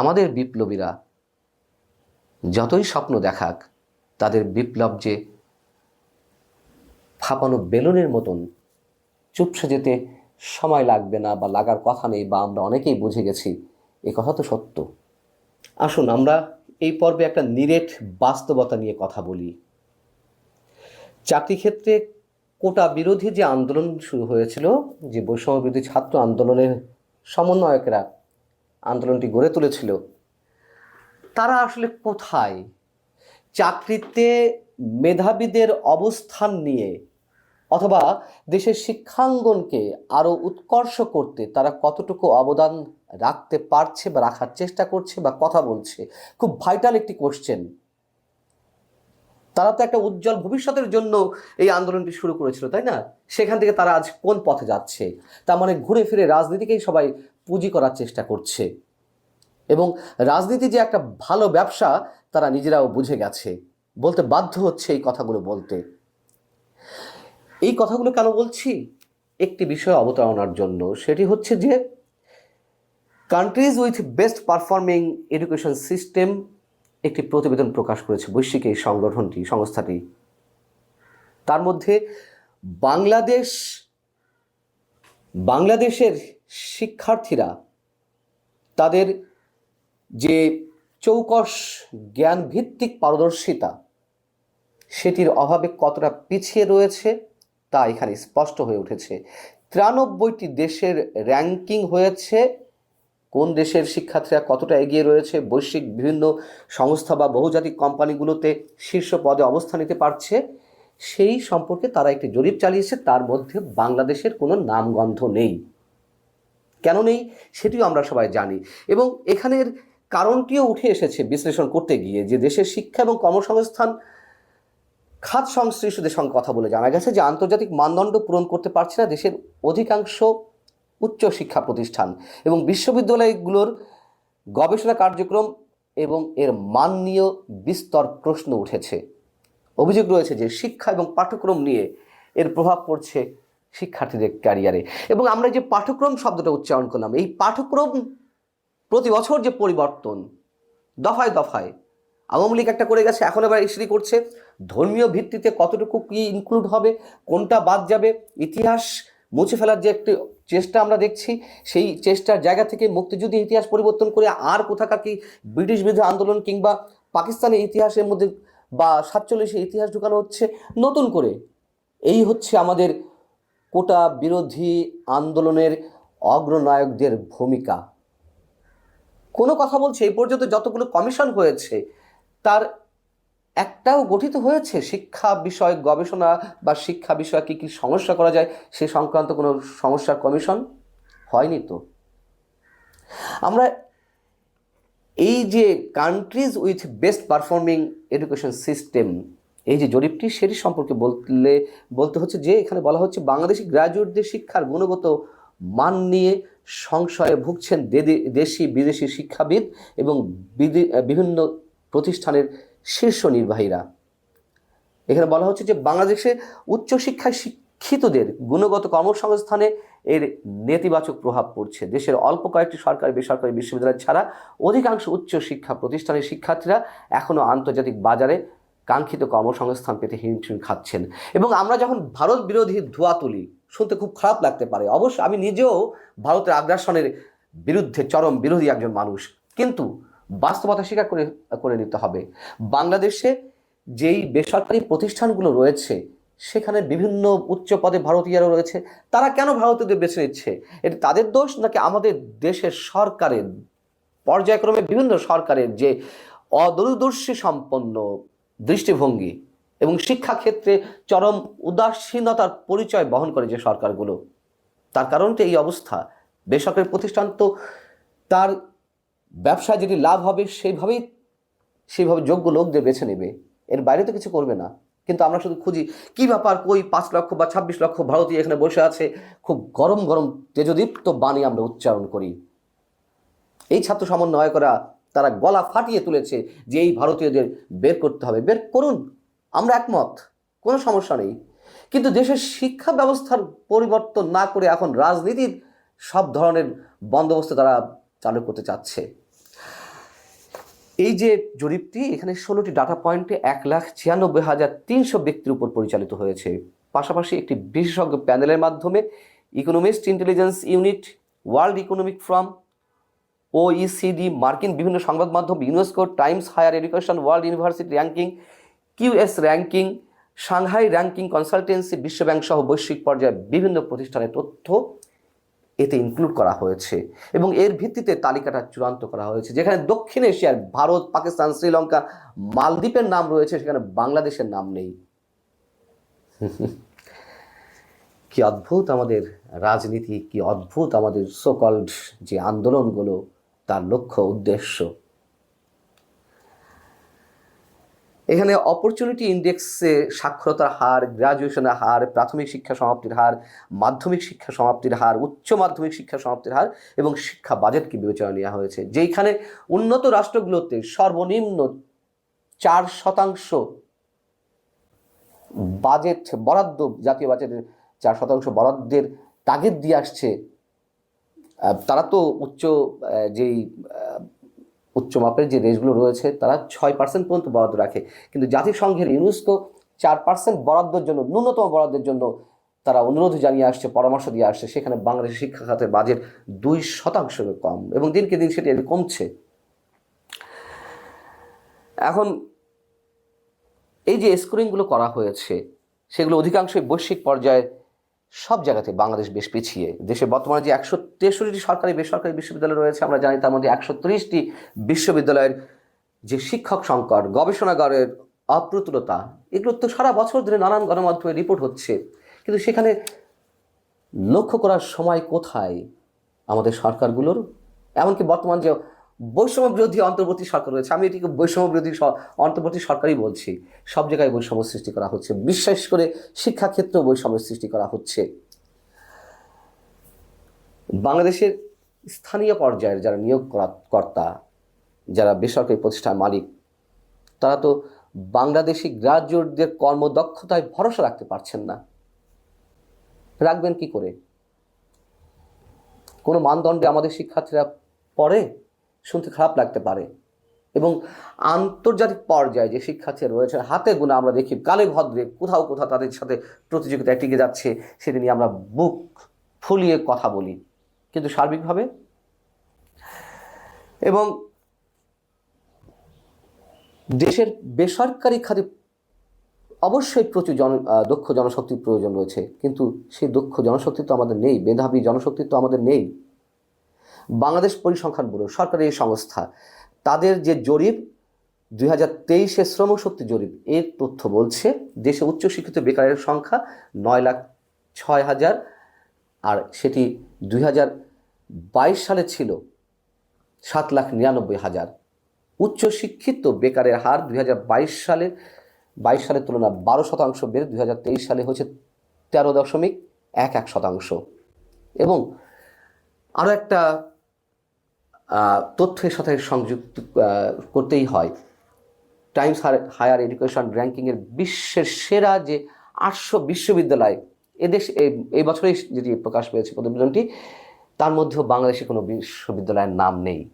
আমাদের বিপ্লবীরা যতই স্বপ্ন দেখাক, তাদের বিপ্লব যে ফাঁপানো বেলুনের মতন চুপসে যেতে সময় লাগবে না বা লাগার কথা নেই বা আমরা অনেকেই বুঝে গেছি, এ কথা তো সত্য। আসুন আমরা এই পর্বে একটা নিরেট বাস্তবতা নিয়ে কথা বলি। চাকরি ক্ষেত্রে কোটা বিরোধী যে আন্দোলন শুরু হয়েছিল, যে বৈষম্য বিরোধী ছাত্র আন্দোলনের সমন্বয়করা আন্দোলনটি গড়ে তুলেছিল। তারা আসলে কোথায়? চাকরিতে মেধাবীদের অবস্থান নিয়ে অথবা দেশের শিক্ষাঙ্গনকে আরও উৎকর্ষ করতে তারা কতটুকু অবদান রাখতে পারছে বা রাখার চেষ্টা করছে বা কথা বলছে? খুব ভাইটাল একটি কোশ্চেন তারা তো একটা উজ্জ্বল ভবিষ্যতের জন্য এই আন্দোলনটি শুরু করেছিল, তাই না? সেখান থেকে তারা আজ কোন পথে যাচ্ছে? তার মানে ঘুরে ফিরে রাজনীতিকেই সবাই পুঁজি করার চেষ্টা করছে। এবং রাজনীতি যে একটা ভালো ব্যবসা, তারা নিজেরাও বুঝে গেছে। বলতে বাধ্য হচ্ছে এই কথাগুলো বলতে। এই কথাগুলো কেন বলছি? একটি বিষয় অবতারণার জন্য। সেটি হচ্ছে যে countries with best performing education system একটি প্রতিবেদন প্রকাশ করেছে, বৈশ্বিক এই সংগঠনটি, সংস্থাটি। তার মধ্যে বাংলাদেশ, বাংলাদেশের শিক্ষার্থীরা তাদের যে চৌকস জ্ঞান ভিত্তিক পারদর্শিতা, সেটির অভাবে কতটা পিছিয়ে রয়েছে তা এখানে স্পষ্ট হয়ে উঠেছে। তিরানব্বইটি দেশের র্যাঙ্কিং হয়েছে। কোন দেশের শিক্ষার্থীরা কতটা এগিয়ে রয়েছে? বৈশ্বিক বিভিন্ন সংস্থা বা বহুজাতিক কোম্পানিগুলোতে শীর্ষ পদে অবস্থান নিতে পারছে। সেই সম্পর্কে তারা একটি জরিপ চালিয়েছে, তার মধ্যে বাংলাদেশের কোনো নামগন্ধ নেই। কেন নেই সেটিও আমরা সবাই জানি। এবং এখানের কারণটিও উঠে এসেছে বিশ্লেষণ করতে গিয়ে যে দেশের শিক্ষা এবং কর্মসংস্থান খাত সংশ্লিষ্টদের সঙ্গে কথা বলে জানা গেছে যে আন্তর্জাতিক মানদণ্ড পূরণ করতে পারছে না দেশের অধিকাংশ উচ্চ শিক্ষা প্রতিষ্ঠান এবং বিশ্ববিদ্যালয়গুলোর গবেষণা কার্যক্রম এবং এর মান নিয়েও বিস্তর প্রশ্ন উঠেছে। অভিযোগ রয়েছে যে শিক্ষা এবং পাঠ্যক্রম নিয়ে এর প্রভাব পড়ছে শিক্ষার্থীদের ক্যারিয়ারে। এবং আমরা যে পাঠ্যক্রম শব্দটা উচ্চারণ করলাম, এই পাঠ্যক্রম প্রতি বছর যে পরিবর্তন, দফায় দফায়, আওয়ামী লীগ একটা করে গেছে, এখন আবার ইস্যুরি করছে, ধর্মীয় ভিত্তিতে কতটুকু কি ইনক্লুড হবে, কোনটা বাদ যাবে, ইতিহাস মুছে ফেলার যে একটি চেষ্টা আমরা দেখছি, সেই চেষ্টার জায়গা থেকে মুক্তিযুদ্ধ ইতিহাস পরিবর্তন করে আর কোথাকার কি ব্রিটিশ বিরোধী আন্দোলন কিংবা পাকিস্তানের ইতিহাসের মধ্যে বা সাতচল্লিশে ইতিহাস ঢুকানো হচ্ছে, নতুন করে। এই হচ্ছে আমাদের কোটা বিরোধী আন্দোলনের অগ্রনায়কদের ভূমিকা। কোনো কথা বলছে, এই পর্যন্ত যতগুলো কমিশন হয়েছে, তার একটাও গঠিত হয়েছে? শিক্ষা বিষয় গবেষণা বা শিক্ষা বিষয়ে কী কী সমস্যা করা যায়, সে সংক্রান্ত কোনো সমস্যার কমিশন হয়নি তো? আমরা এই যে countries with best performing education system এই যে জরিপটি সেটি সম্পর্কে বললে, বলতে হচ্ছে যে এখানে বলা হচ্ছে বাংলাদেশি গ্র্যাজুয়েটদের শিক্ষার গুণগত মান নিয়ে সংশয়ে ভুগছেন দেশি বিদেশি শিক্ষাবিদ এবং বিভিন্ন প্রতিষ্ঠানের শীর্ষ নির্বাহীরা। এখানে বলা হচ্ছে যে বাংলাদেশে উচ্চশিক্ষায় শিক্ষিতদের গুণগত কর্মসংস্থানে এর নেতিবাচক প্রভাব পড়ছে। দেশের অল্প কয়েকটি সরকারি বেসরকারি বিশ্ববিদ্যালয় ছাড়া অধিকাংশ উচ্চ শিক্ষা প্রতিষ্ঠানের শিক্ষার্থীরা এখনও আন্তর্জাতিক বাজারে কাঙ্ক্ষিত কর্মসংস্থান পেতে হিমশিম খাচ্ছেন। এবং আমরা যখন ভারত বিরোধী ধোয়া তুলি, শুনতে খুব খারাপ লাগতে পারে। অবশ্য আমি নিজেও ভারতের আগ্রাসনের বিরুদ্ধে চরম বিরোধী একজন মানুষ। কিন্তু বাস্তবতা স্বীকার করে করে নিতে হবে। বাংলাদেশে যেই বেসরকারি প্রতিষ্ঠানগুলো রয়েছে, সেখানে বিভিন্ন উচ্চ পদে ভারতীয়রা রয়েছে। তারা কেন ভারতীয়দের বেছে নিচ্ছে? এটা তাদের দোষ নাকি আমাদের দেশের সরকারের? পর্যায়ক্রমে বিভিন্ন সরকারের যে অদূরদর্শী সম্পন্ন দৃষ্টিভঙ্গি এবং শিক্ষাক্ষেত্রে চরম উদাসীনতার পরিচয় বহন করে যে সরকারগুলো। তার কারণটা এই অবস্থা। বেসরকারি প্রতিষ্ঠান তো তার ব্যবসায় যেটি লাভ হবে সেইভাবেই, সেইভাবে যোগ্য লোকদের বেছে নেবে। এর বাইরে তো কিছু করবে না। কিন্তু আমরা শুধু খুঁজি, কি ব্যাপার, কই পাঁচ লক্ষ বা ছাব্বিশ লক্ষ ভারতীয় এখানে বসে আছে? খুব গরম গরম তেজদীপ্ত বাণী আমরা উচ্চারণ করি। এই ছাত্র সমন্বয় করা তারা গলা ফাটিয়ে তুলেছে যে এই ভারতীয়দের বের করতে হবে। বের করুন, আমরা একমত, কোনো সমস্যা নেই। কিন্তু দেশের শিক্ষা ব্যবস্থার পরিবর্তন না করে এখন রাজনীতির সব ধরনের বন্দোবস্ত তারা চালু করতে চাচ্ছে। এই যে জরিপটি, এখানে ষোলোটি ডাটা পয়েন্টে এক লাখ ছিয়ানব্বই হাজার তিনশো ব্যক্তির উপর পরিচালিত হয়েছে। পাশাপাশি একটি বিশেষজ্ঞ প্যানেলের মাধ্যমে Economist Intelligence Unit World Economic Forum OECD মার্কিন বিভিন্ন সংবাদ মাধ্যম UNESCO Times Higher Education World University ranking QS ranking Shanghai ranking consultancy বিশ্বব্যাংক সহ বৈশ্বিক পর্যায়ে বিভিন্ন প্রতিষ্ঠানের তথ্য এতে ইনক্লুড করা হয়েছে এবং এর ভিত্তিতে তালিকাটা চূড়ান্ত করা হয়েছে, যেখানে দক্ষিণ এশিয়ার ভারত, পাকিস্তান, শ্রীলঙ্কা, মালদ্বীপের নাম রয়েছে, সেখানে বাংলাদেশের নাম নেই। কি অদ্ভুত আমাদের রাজনীতি, কি অদ্ভুত আমাদের সোকল্ড যে আন্দোলনগুলো। তার লক্ষ্য উদ্দেশ্য। এখানে অপরচুনিটি ইন্ডেক্সে সাক্ষরতার হার গ্রাজুয়েশনের হার, প্রাথমিক শিক্ষা সমাপ্তির হার, মাধ্যমিক শিক্ষা সমাপ্তির হার, উচ্চ মাধ্যমিক শিক্ষা সমাপ্তির হার এবং শিক্ষা বাজেটকে বিবেচনা নেওয়া হয়েছে। যেইখানে উন্নত রাষ্ট্রগুলোতে সর্বনিম্ন চার শতাংশ বাজেট বরাদ্দ, জাতীয় বাজেটের চার শতাংশ বরাদ্দের তাগিদ দিয়ে আসছে তারা তো উচ্চ যেই উচ্চ মাপের যে দেশগুলো রয়েছে, তারা ছয় পার্সেন্ট পর্যন্ত বরাদ্দ রাখে। কিন্তু জাতিসংঘের ইউনেস্কো চার পার্সেন্ট বরাদ্দের জন্য, ন্যূনতম বরাদ্দের জন্য তারা অনুরোধ জানিয়ে আসছে, পরামর্শ দিয়ে আসছে। সেখানে বাংলাদেশের শিক্ষা খাতের বাজেট দুই শতাংশ কম এবং দিনকে দিন সেটি কমছে। এখন এই যে স্কোরিংগুলো করা হয়েছে, সেগুলো অধিকাংশই বৈশ্বিক পর্যায়ে সব জায়গাতে বাংলাদেশ বেশ পিছিয়ে। দেশে বর্তমানে যে একশো তেষট্টি সরকারি বেসরকারি বিশ্ববিদ্যালয় রয়েছে, আমরা জানি তার মধ্যে একশো ত্রিশটি বিশ্ববিদ্যালয়ের যে শিক্ষক সংকট, গবেষণাগারের অপ্রতুলতা, এগুলো তো সারা বছর ধরে নানান গণমাধ্যমে রিপোর্ট হচ্ছে। কিন্তু সেখানে লক্ষ্য করার সময় কোথায় আমাদের সরকারগুলোর? এমনকি বর্তমান যে বৈষম্য বিরোধী অন্তর্বর্তী সরকার রয়েছে। আমি এটিকে বৈষম্য বিরোধী অন্তর্বর্তী সরকারই বলছি। সব জায়গায় বৈষম্য সৃষ্টি করা হচ্ছে। বিশ্বাস করে শিক্ষাক্ষেত্রেও বৈষম্য সৃষ্টি করা হচ্ছে। বাংলাদেশের স্থানীয় পর্যায়ের যারা নিয়োগ করা- কর্তা, যারা বেসরকারি প্রতিষ্ঠান মালিক, তারা তো বাংলাদেশি গ্রাজুয়েটদের কর্মদক্ষতায় ভরসা রাখতে পারছেন না। রাখবেন কি করে? কোনো মানদণ্ডে আমাদের শিক্ষার্থীরা পড়ে? শুনতে খারাপ লাগতে পারে। এবং আন্তর্জাতিক পর্যায়ে যে শিক্ষার্থীরা রয়েছে, হাতে গুণা আমরা দেখি, কালে ভদ্রে কোথাও কোথাও তাদের সাথে প্রতিযোগিতায় টিকে যাচ্ছে, সেটা নিয়ে আমরা বুক ফুলিয়ে কথা বলি। কিন্তু সার্বিকভাবে? এবং দেশের বেসরকারি খাতে অবশ্যই প্রচুর জন দক্ষ জনশক্তির প্রয়োজন রয়েছে। কিন্তু সেই দক্ষ জনশক্তি তো আমাদের নেই, মেধাবী জনশক্তি তো আমাদের নেই। বাংলাদেশ পরিসংখ্যান ব্যুরো, সরকারি সংস্থা, তাদের যে জরিপ, দুই হাজার তেইশে শ্রমশক্তি জরিপ, এর তথ্য বলছে দেশে উচ্চশিক্ষিত বেকারের সংখ্যা নয় লাখ ছয় হাজার, আর সেটি দুই হাজার বাইশ সালে ছিল সাত লাখ নিরানব্বই হাজার। উচ্চশিক্ষিত বেকারের হার দুই হাজার বাইশ সালের বাইশ সালের তুলনায় বারো শতাংশ বেড়ে দুই হাজার তেইশ সালে হচ্ছে তেরো দশমিক এক এক শতাংশ। এবং আরও একটা তথ্যের সাথে সংযুক্ত করতেই হয়। টাইমস হায়ার এডুকেশন র্যাঙ্কিংয়ের বিশ্বের সেরা যে আটশো বিশ্ববিদ্যালয়, এদেশ এই- বছরেই যেটি প্রকাশ পেয়েছে প্রতিবেদনটি, তার মধ্যেও বাংলাদেশে কোনো বিশ্ববিদ্যালয়ের নাম নেই।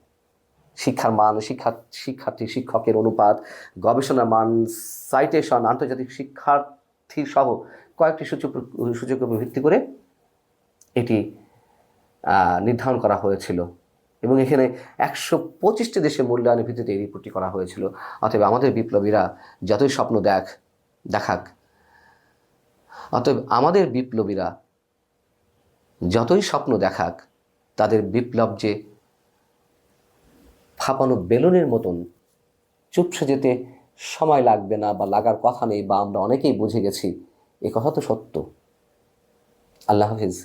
শিক্ষার মান, শিক্ষা, শিক্ষার্থী, শিক্ষকের অনুপাত, গবেষণার মান সাইটেশন আন্তর্জাতিক শিক্ষার্থী সহ কয়েকটি সূচক, সূচকের ভিত্তি করে এটি নির্ধারণ করা হয়েছিল। এবং এখানে একশো পঁচিশটি দেশে মূল্যায়নের ভিত্তিতে এই রিপোর্টটি করা হয়েছিল। অতএব আমাদের বিপ্লবীরা যতই স্বপ্ন দেখ দেখাক, অতএব আমাদের বিপ্লবীরা যতই স্বপ্ন দেখাক, তাদের বিপ্লব যে ফাঁপানো বেলুনের মতন চুপসে যেতে সময় লাগবে না বা লাগার কথা নেই বা আমরা অনেকেই বুঝে গেছি, এ কথা তো সত্য। আল্লাহ হাফিজ।